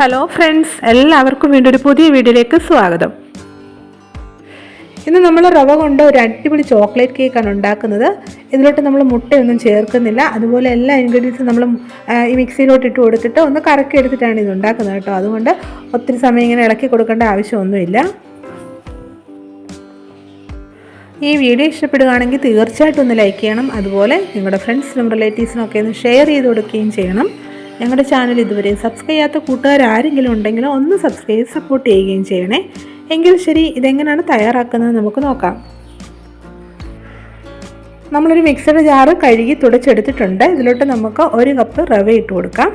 Hello friends എല്ലാവർക്കും വീണ്ടും ഒരു പുതിയ വീഡിയോയിലേക്ക് സ്വാഗതം. ഇന്ന് നമ്മൾ റവ കൊണ്ട് ഒരു അടിപൊളി ചോക്ലേറ്റ് കേക്കാണ് ഉണ്ടാക്കുന്നത്. ഇതിലോട്ട് നമ്മൾ മുട്ടയൊന്നും ചേർക്കുന്നില്ല. അതുപോലെ എല്ലാ ഇൻഗ്രീഡിയൻസും നമ്മൾ ഈ മിക്സിയിലോട്ട് ഇട്ട് കൊടുത്തിട്ട് ഒന്ന് കറക്കി എടുത്തിട്ടാണ് ഇത് ഉണ്ടാക്കുന്നത് കേട്ടോ. അതുകൊണ്ട് ഒത്തിരി സമയം ഇങ്ങനെ ഇളക്കി കൊടുക്കേണ്ട ആവശ്യമൊന്നുമില്ല. ഈ വീഡിയോ ഇഷ്ടപ്പെടുകയാണെങ്കിൽ തീർച്ചയായിട്ടും ഒന്ന് ലൈക്ക് ചെയ്യണം. അതുപോലെ നിങ്ങളുടെ ഫ്രണ്ട്സിനും റിലേറ്റീവ്സിനും ഒക്കെ ഒന്ന് ഷെയർ ചെയ്ത് കൊടുക്കുകയും ചെയ്യണം. ഞങ്ങളുടെ ചാനൽ ഇതുവരെയും സബ്സ്ക്രൈബ് ചെയ്യാത്ത കൂട്ടുകാർ ആരെങ്കിലും ഒന്ന് സബ്സ്ക്രൈബ് സപ്പോർട്ട് ചെയ്യുകയും ചെയ്യണേ. എങ്കിൽ ശരി ഇതെങ്ങനെയാണ് തയ്യാറാക്കുന്നത് നമുക്ക് നോക്കാം. നമ്മളൊരു മിക്സഡ് ജാറ് കഴുകി തുടച്ചെടുത്തിട്ടുണ്ട്. ഇതിലോട്ട് നമുക്ക് ഒരു കപ്പ് റവ ഇട്ട് കൊടുക്കാം.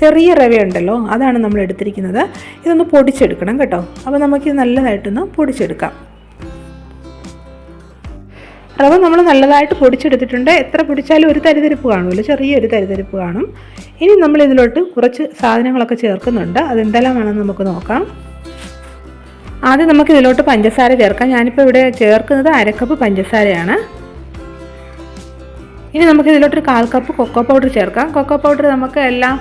ചെറിയ റവ ഉണ്ടല്ലോ അതാണ് നമ്മൾ എടുത്തിരിക്കുന്നത്. ഇതൊന്ന് പൊടിച്ചെടുക്കണം കേട്ടോ. അപ്പോൾ നമുക്ക് നല്ലതായിട്ടൊന്ന് പൊടിച്ചെടുക്കാം. റവ നമ്മൾ നല്ലതായിട്ട് പൊടിച്ചെടുത്തിട്ടുണ്ട്. എത്ര പൊടിച്ചാലും ഒരു തരിതരിപ്പ് കാണുമല്ലോ. ചെറിയൊരു തരിതരിപ്പ് കാണും. ഇനി നമ്മൾ ഇതിലോട്ട് കുറച്ച് സാധനങ്ങളൊക്കെ ചേർക്കുന്നുണ്ട്. അതെന്തെല്ലാമാണെന്ന് നമുക്ക് നോക്കാം. ആദ്യം നമുക്ക് ഇതിലോട്ട് പഞ്ചസാര ചേർക്കാം. ഞാനിപ്പോൾ ഇവിടെ ചേർക്കുന്നത് അരക്കപ്പ് പഞ്ചസാരയാണ്. ഇനി നമുക്ക് ഇതിലോട്ടൊരു കാൽ കപ്പ് കൊക്കോ പൗഡർ ചേർക്കാം. കൊക്കോ പൗഡർ നമുക്ക് എല്ലാം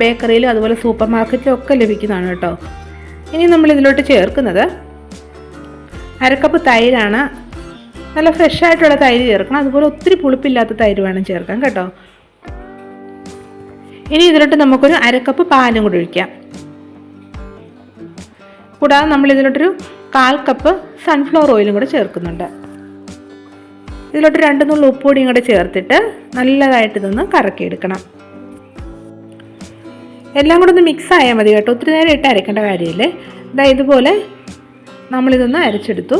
ബേക്കറിയിലും അതുപോലെ സൂപ്പർ മാർക്കറ്റിലും ഒക്കെ ലഭിക്കുന്നതാണ് കേട്ടോ. ഇനി നമ്മൾ ഇതിലോട്ട് ചേർക്കുന്നത് അരക്കപ്പ് തൈരാണ്. നല്ല ഫ്രഷ് ആയിട്ടുള്ള തൈര് ചേർക്കണം. അതുപോലെ ഒത്തിരി പുളിപ്പില്ലാത്ത തൈര് വേണം ചേർക്കാൻ കേട്ടോ. ഇനി ഇതിലോട്ട് നമുക്കൊരു അരക്കപ്പ് പാലും കൂടി ഒഴിക്കാം. കൂടാതെ നമ്മൾ ഇതിലോട്ടൊരു കാൽ കപ്പ് സൺഫ്ലവർ ഓയിലും കൂടെ ചേർക്കുന്നുണ്ട്. ഇതിലോട്ട് രണ്ട് നുള്ളു ഉപ്പുപൊടിയും കൂടെ ചേർത്തിട്ട് നല്ലതായിട്ട് ഇതൊന്ന് കറക്കിയെടുക്കണം. എല്ലാം കൂടെ ഒന്ന് മിക്സ് ആയാൽ മതി കേട്ടോ. ഒത്തിരി നേരം ഇട്ട് അരക്കേണ്ട കാര്യമില്ലേ. ഇതാ ഇതുപോലെ നമ്മളിതൊന്ന് അരച്ചെടുത്തു.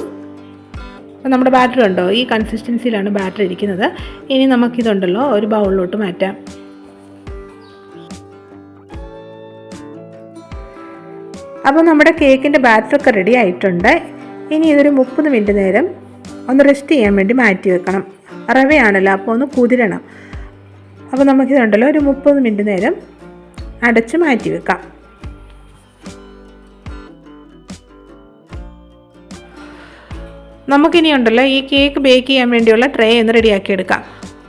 അപ്പോൾ നമ്മുടെ ബാറ്ററി ഉണ്ടോ? ഈ കൺസിസ്റ്റൻസിയിലാണ് ബാറ്ററി ഇരിക്കുന്നത്. ഇനി നമുക്കിതുണ്ടല്ലോ ഒരു ബൗളിലോട്ട് മാറ്റാം. അപ്പോൾ നമ്മുടെ കേക്കിന്റെ ബാറ്ററൊക്കെ റെഡി ആയിട്ടുണ്ട്. ഇനി ഇതൊരു മുപ്പത് മിനിറ്റ് നേരം ഒന്ന് റെസ്റ്റ് ചെയ്യാൻ വേണ്ടി മാറ്റി വെക്കണം. റവയാണല്ലോ അപ്പോൾ ഒന്ന് കുതിരണം. അപ്പോൾ നമുക്കിതുണ്ടല്ലോ ഒരു മുപ്പത് മിനിറ്റ് നേരം അടച്ച് മാറ്റി വെക്കാം. നമുക്കിനി ഉണ്ടല്ലോ ഈ കേക്ക് ബേക്ക് ചെയ്യാൻ വേണ്ടിയുള്ള ട്രേ ഒന്ന് റെഡിയാക്കി എടുക്കാം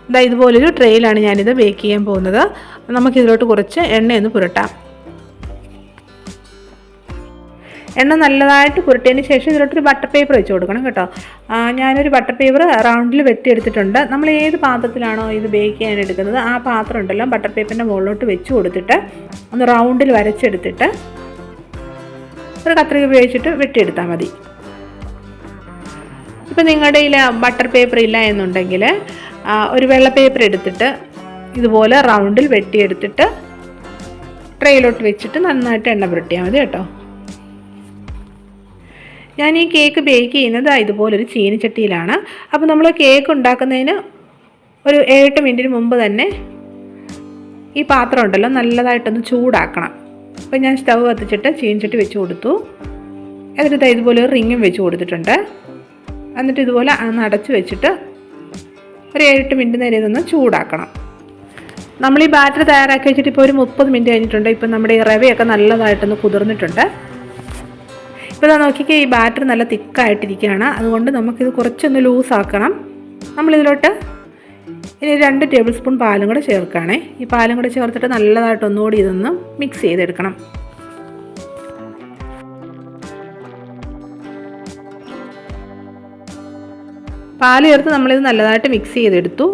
ഇതാ ഇതുപോലൊരു ട്രേയിലാണ് ഞാനിത് ബേക്ക് ചെയ്യാൻ പോകുന്നത്. നമുക്കിതിലോട്ട് കുറച്ച് എണ്ണയൊന്ന് പുരട്ടാം. എണ്ണ നല്ലതായിട്ട് പുരട്ടിയതിന് ശേഷം ഇതിലോട്ടൊരു ബട്ടർ പേപ്പർ വെച്ച് കൊടുക്കണം കേട്ടോ. ഞാനൊരു ബട്ടർ പേപ്പർ റൗണ്ടിൽ വെട്ടിയെടുത്തിട്ടുണ്ട്. നമ്മൾ ഏത് പാത്രത്തിലാണോ ഇത് ബേക്ക് ചെയ്യാൻ എടുക്കുന്നത് ആ പാത്രം ഉണ്ടല്ലോ ബട്ടർ പേപ്പറിന്റെ മുകളിലോട്ട് വെച്ച് കൊടുത്തിട്ട് ഒന്ന് റൗണ്ടിൽ വരച്ചെടുത്തിട്ട് ഒരു കത്രിക ഉപയോഗിച്ചിട്ട് വെട്ടിയെടുത്താൽ മതി. ഇപ്പം നിങ്ങളുടെ കയ്യിൽ ബട്ടർ പേപ്പർ ഇല്ല എന്നുണ്ടെങ്കിൽ ഒരു വെള്ള പേപ്പർ എടുത്തിട്ട് ഇതുപോലെ റൗണ്ടിൽ വെട്ടിയെടുത്തിട്ട് ട്രെയിലോട്ട് വെച്ചിട്ട് നന്നായിട്ട് എണ്ണ പുരട്ടിയാൽ മതി കേട്ടോ. ഞാൻ ഈ കേക്ക് ബേക്ക് ചെയ്യുന്നത് ഇതുപോലൊരു ചീനിച്ചട്ടിയിലാണ്. അപ്പോൾ നമ്മൾ കേക്ക് ഉണ്ടാക്കുന്നതിന് ഒരു ഏഴെട്ട് മിനിറ്റിന് മുമ്പ് തന്നെ ഈ പാത്രം ഉണ്ടല്ലോ നല്ലതായിട്ടൊന്ന് ചൂടാക്കണം. അപ്പോൾ ഞാൻ സ്റ്റവ് കത്തിച്ചിട്ട് ചീനിച്ചട്ടി വെച്ച് കൊടുത്തു. എന്നിട്ട് ഇതുപോലെ ഒരു റിങ്ങും വെച്ച് കൊടുത്തിട്ടുണ്ട്. എന്നിട്ട് ഇതുപോലെ ഒന്ന് അടച്ചു വെച്ചിട്ട് ഒരു ഏഴെട്ട് മിനിറ്റ് നേരം ഇതൊന്ന് ചൂടാക്കണം. നമ്മൾ ഈ ബാറ്റർ തയ്യാറാക്കി വെച്ചിട്ട് ഇപ്പോൾ ഒരു മുപ്പത് മിനിറ്റ് കഴിഞ്ഞിട്ടുണ്ട്. ഇപ്പം നമ്മുടെ ഈ റവയൊക്കെ നല്ലതായിട്ടൊന്ന് കുതിർന്നിട്ടുണ്ട്. ഇപ്പോൾ ഇതാ നോക്കിക്കേ ഈ ബാറ്റർ നല്ല തിക്കായിട്ടിരിക്കുകയാണ്. അതുകൊണ്ട് നമുക്കിത് കുറച്ചൊന്ന് ലൂസാക്കണം. നമ്മളിതിലോട്ട് ഇനി രണ്ട് ടേബിൾ സ്പൂൺ പാലും കൂടെ ചേർക്കുകയാണേ. ഈ പാലും കൂടെ ചേർത്തിട്ട് നല്ലതായിട്ട് ഒന്നുകൂടി ഇതൊന്ന് മിക്സ് ചെയ്തെടുക്കണം. പാൽ ചേർത്ത് നമ്മളിത് നല്ലതായിട്ട് മിക്സ് ചെയ്തെടുത്തു.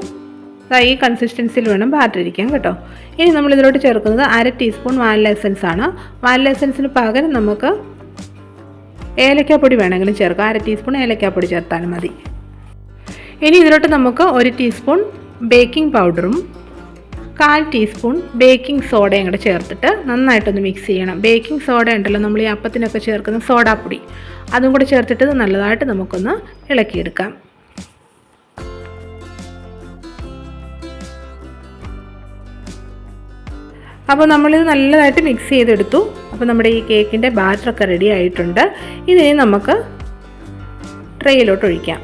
ഈ കൺസിസ്റ്റൻസിയിൽ വേണം ബാറ്റർ ഇരിക്കാൻ കേട്ടോ. ഇനി നമ്മൾ ഇതിലോട്ട് ചേർക്കുന്നത് അര ടീസ്പൂൺ വാനില എസൻസ് ആണ്. വാനില എസൻസിന് പകരം നമുക്ക് ഏലക്കാപ്പൊടി വേണമെങ്കിലും ചേർക്കാം. അര ടീസ്പൂൺ ഏലക്കാപ്പൊടി ചേർത്താലും മതി. ഇനി ഇതിലോട്ട് നമുക്ക് ഒരു ടീസ്പൂൺ ബേക്കിംഗ് പൗഡറും കാൽ ടീസ്പൂൺ ബേക്കിംഗ് സോഡയും കൂടെ ചേർത്തിട്ട് നന്നായിട്ടൊന്ന് മിക്സ് ചെയ്യണം. ബേക്കിംഗ് സോഡ ഉണ്ടല്ലോ നമ്മൾ ഈ അപ്പത്തിനൊക്കെ ചേർക്കുന്ന സോഡാപ്പൊടി അതും കൂടെ ചേർത്തിട്ട് നല്ലതായിട്ട് നമുക്കൊന്ന് ഇളക്കിയെടുക്കാം. അപ്പോൾ നമ്മളിത് നല്ലതായിട്ട് മിക്സ് ചെയ്തെടുത്തു. അപ്പോൾ നമ്മുടെ ഈ കേക്കിന്റെ ബാറ്ററൊക്കെ റെഡി ആയിട്ടുണ്ട്. ഇതിനെ നമുക്ക് ട്രേയിലോട്ട് ഒഴിക്കാം.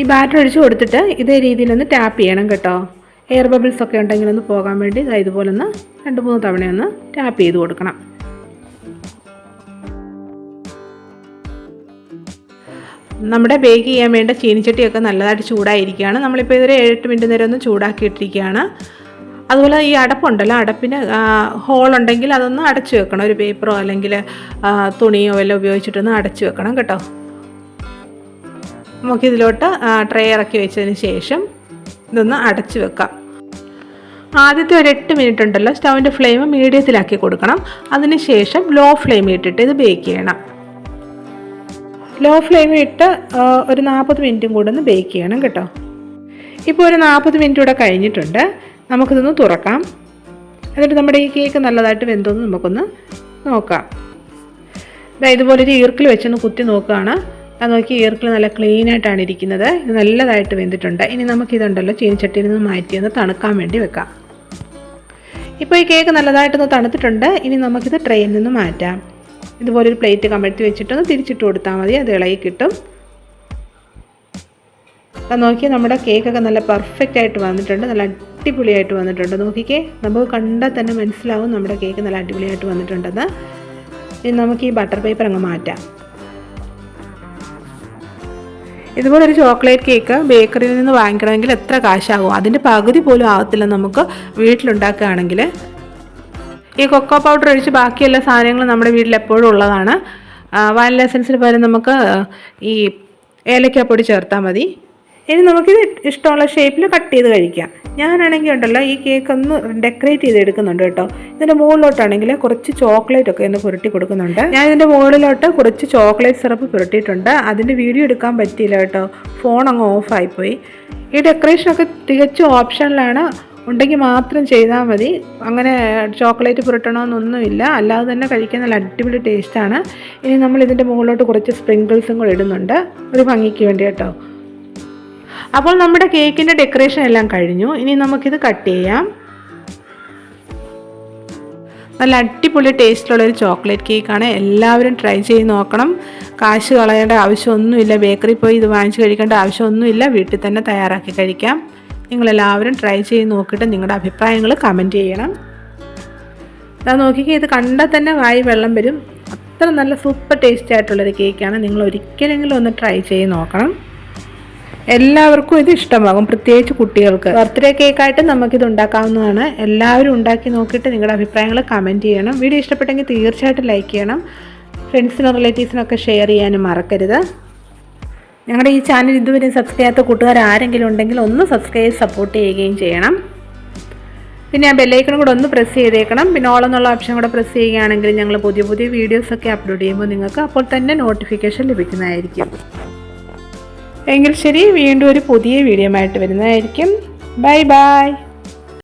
ഈ ബാറ്റർ ഒഴിച്ച് കൊടുത്തിട്ട് ഇതേ രീതിയിലൊന്ന് ടാപ്പ് ചെയ്യണം കേട്ടോ. എയർ ബബിൾസ് ഒക്കെ ഉണ്ടെങ്കിൽ ഒന്ന് പോകാൻ വേണ്ടി ഇതുപോലെ ഒന്ന് രണ്ട് മൂന്ന് തവണയൊന്ന് ടാപ്പ് ചെയ്ത് കൊടുക്കണം. നമ്മുടെ ബേക്ക് ചെയ്യാൻ വേണ്ട ചീനിച്ചട്ടിയൊക്കെ നല്ലതായിട്ട് ചൂടായിരിക്കുകയാണ്. നമ്മളിപ്പോൾ ഇതൊരു ഏഴെട്ട് മിനിറ്റ് നേരം ഒന്ന് ചൂടാക്കിയിട്ടിരിക്കുകയാണ്. അതുപോലെ ഈ അടപ്പുണ്ടല്ലോ അടപ്പിന് ഹോളുണ്ടെങ്കിൽ അതൊന്ന് അടച്ചു വെക്കണം. ഒരു പേപ്പറോ അല്ലെങ്കിൽ തുണിയോ എല്ലാം ഉപയോഗിച്ചിട്ടൊന്ന് അടച്ചു വെക്കണം കേട്ടോ. നമുക്കിതിലോട്ട് ട്രേ ഇറക്കി വെച്ചതിന് ശേഷം ഇതൊന്ന് അടച്ചു വെക്കാം. ആദ്യത്തെ ഒരു എട്ട് മിനിറ്റ് ഉണ്ടല്ലോ സ്റ്റൗവിന്റെ ഫ്ലെയിം മീഡിയത്തിലാക്കി കൊടുക്കണം. അതിനുശേഷം ലോ ഫ്ലെയിമിൽ ഇട്ടിട്ട് ഇത് ബേക്ക് ചെയ്യണം. ലോ ഫ്ലെയിമിൽ ഇട്ട് ഒരു നാൽപ്പത് മിനിറ്റും കൂടെ ഒന്ന് ബേക്ക് ചെയ്യണം കേട്ടോ. ഇപ്പോൾ ഒരു നാൽപ്പത് മിനിറ്റ് കൂടെ കഴിഞ്ഞിട്ടുണ്ട്. നമുക്കിതൊന്ന് തുറക്കാം. എന്നിട്ട് നമ്മുടെ ഈ കേക്ക് നല്ലതായിട്ട് വെന്തോന്ന് നമുക്കൊന്ന് നോക്കാം. ഇതുപോലെ ഒരു ഈർക്കിൽ വെച്ചൊന്ന് കുത്തി നോക്കുകയാണ്. അത് നോക്കി ഈർക്കിൽ നല്ല ക്ലീൻ ആയിട്ടാണ് ഇരിക്കുന്നത്. ഇത് നല്ലതായിട്ട് വെന്തിട്ടുണ്ട്. ഇനി നമുക്കിതുണ്ടല്ലോ ചീനിച്ചട്ടിയിൽ നിന്ന് മാറ്റി ഒന്ന് തണുക്കാൻ വേണ്ടി വെക്കാം. ഇപ്പോൾ ഈ കേക്ക് നല്ലതായിട്ടൊന്ന് തണുത്തിട്ടുണ്ട്. ഇനി നമുക്കിത് ട്രെയിൽ നിന്ന് മാറ്റാം. ഇതുപോലൊരു പ്ലേറ്റ് കമഴ്ത്തി വെച്ചിട്ടൊന്ന് തിരിച്ചിട്ട് കൊടുത്താൽ മതി. അത് ഇളകി കിട്ടും. അപ്പം നോക്കി നമ്മുടെ കേക്കൊക്കെ നല്ല പെർഫെക്റ്റ് ആയിട്ട് വന്നിട്ടുണ്ട്. നല്ല അടിപൊളിയായിട്ട് വന്നിട്ടുണ്ട്. നോക്കിക്കേ നമുക്ക് കണ്ടാൽ തന്നെ മനസ്സിലാവും നമ്മുടെ കേക്ക് നല്ല അടിപൊളിയായിട്ട് വന്നിട്ടുണ്ടെന്ന്. ഇനി നമുക്ക് ഈ ബട്ടർ പേപ്പർ അങ്ങ് മാറ്റാം. ഇതുപോലെ ഒരു ചോക്ലേറ്റ് കേക്ക് ബേക്കറിയിൽ നിന്ന് വാങ്ങിക്കണമെങ്കിൽ എത്ര കാശാകും? അതിന്റെ പകുതി പോലും ആകത്തില്ല നമുക്ക് വീട്ടിലുണ്ടാക്കുകയാണെങ്കിൽ. ഈ കൊക്കോ പൗഡർ ഒഴിച്ച് ബാക്കിയെല്ലാ സാധനങ്ങളും നമ്മുടെ വീട്ടിൽ എപ്പോഴും ഉള്ളതാണ്. വാനില എസൻസിന് പകരം നമുക്ക് ഈ ഏലക്കാപ്പൊടി ചേർത്താൽ മതി. ഇനി നമുക്കിത് ഇഷ്ടമുള്ള ഷേപ്പിൽ കട്ട് ചെയ്ത് കഴിക്കാം. ഞാനാണെങ്കിൽ ഉണ്ടല്ലോ ഈ കേക്ക് ഒന്ന് ഡെക്കറേറ്റ് ചെയ്ത് എടുക്കുന്നുണ്ട് കേട്ടോ. ഇതിന്റെ മുകളിലോട്ടാണെങ്കിൽ കുറച്ച് ചോക്ലേറ്റ് ഒക്കെ ഒന്ന് പുരട്ടി കൊടുക്കുന്നുണ്ട്. ഞാൻ ഇതിന്റെ മുകളിലോട്ട് കുറച്ച് ചോക്ലേറ്റ് സിറപ്പ് പുരട്ടിയിട്ടുണ്ട്. അതിന്റെ വീഡിയോ എടുക്കാൻ പറ്റിയില്ല കേട്ടോ. ഫോൺ അങ്ങ് ഓഫായിപ്പോയി ഈ ഡെക്കറേഷനൊക്കെ തികച്ചും ഓപ്ഷനിലാണ്. ഉണ്ടെങ്കിൽ മാത്രം ചെയ്താൽ മതി. അങ്ങനെ ചോക്ലേറ്റ് പുരട്ടണമെന്നൊന്നുമില്ല. അല്ലാതെ തന്നെ കഴിക്കാൻ നല്ല അടിപൊളി ടേസ്റ്റാണ് ഇനി നമ്മൾ ഇതിന്റെ മുകളിലോട്ട് കുറച്ച് സ്പ്രിങ്കിൾസും കൂടെ ഇടുന്നുണ്ട്. ഒരു ഭംഗിക്ക് വേണ്ടി കേട്ടോ. അപ്പോൾ നമ്മുടെ കേക്കിന്റെ ഡെക്കറേഷൻ എല്ലാം കഴിഞ്ഞു. ഇനി നമുക്കിത് കട്ട് ചെയ്യാം. നല്ല അടിപൊളി ടേസ്റ്റിലുള്ള ഒരു ചോക്ലേറ്റ് കേക്കാണ് എല്ലാവരും ട്രൈ ചെയ്ത് നോക്കണം. കാശ് കളയേണ്ട ആവശ്യമൊന്നുമില്ല. ബേക്കറി പോയി ഇത് വാങ്ങിച്ച് കഴിക്കേണ്ട ആവശ്യമൊന്നുമില്ല. വീട്ടിൽ തന്നെ തയ്യാറാക്കി കഴിക്കാം. നിങ്ങളെല്ലാവരും ട്രൈ ചെയ്ത് നോക്കിയിട്ട് നിങ്ങളുടെ അഭിപ്രായങ്ങൾ കമന്റ് ചെയ്യണം. ഇതാ നോക്കിക്കേ ഇത് കണ്ടാൽ തന്നെ വായി വെള്ളം വരും. അത്ര നല്ല സൂപ്പർ ടേസ്റ്റി ആയിട്ടുള്ളൊരു കേക്കാണ് നിങ്ങൾ ഒരിക്കലെങ്കിലും ഒന്ന് ട്രൈ ചെയ്ത് നോക്കണം. എല്ലാവർക്കും ഇത് ഇഷ്ടമാകും പ്രത്യേകിച്ച് കുട്ടികൾക്ക്. ബർത്ത്ഡേ കേക്കായിട്ട് നമുക്കിത് ഉണ്ടാക്കാവുന്നതാണ്. എല്ലാവരും ഉണ്ടാക്കി നോക്കിയിട്ട് നിങ്ങളുടെ അഭിപ്രായങ്ങൾ കമന്റ് ചെയ്യണം. വീഡിയോ ഇഷ്ടപ്പെട്ടെങ്കിൽ തീർച്ചയായിട്ടും ലൈക്ക് ചെയ്യണം. ഫ്രണ്ട്സിനും റിലേറ്റീവ്സിനൊക്കെ ഷെയർ ചെയ്യാനും മറക്കരുത്. ഞങ്ങളുടെ ഈ ചാനൽ ഇതുവരെ സബ്സ്ക്രൈബ് ചെയ്യാത്ത കൂട്ടുകാർ ആരെങ്കിലും ഉണ്ടെങ്കിൽ ഒന്ന് സബ്സ്ക്രൈബ് സപ്പോർട്ട് ചെയ്യുകയും ചെയ്യണം. പിന്നെ ആ ബെല്ലൈക്കണം കൂടെ ഒന്ന് പ്രസ് ചെയ്തേക്കണം. പിന്നെ ഓൾ എന്നുള്ള ഓപ്ഷൻ കൂടെ പ്രസ് ചെയ്യുകയാണെങ്കിൽ ഞങ്ങൾ പുതിയ പുതിയ വീഡിയോസൊക്കെ അപ്ലോഡ് ചെയ്യുമ്പോൾ നിങ്ങൾക്ക് അപ്പോൾ തന്നെ നോട്ടിഫിക്കേഷൻ ലഭിക്കുന്നതായിരിക്കും. എങ്കിൽ ശരി വീണ്ടും ഒരു പുതിയ വീഡിയോ ആയിട്ട് വരുന്നതായിരിക്കും. Bye bye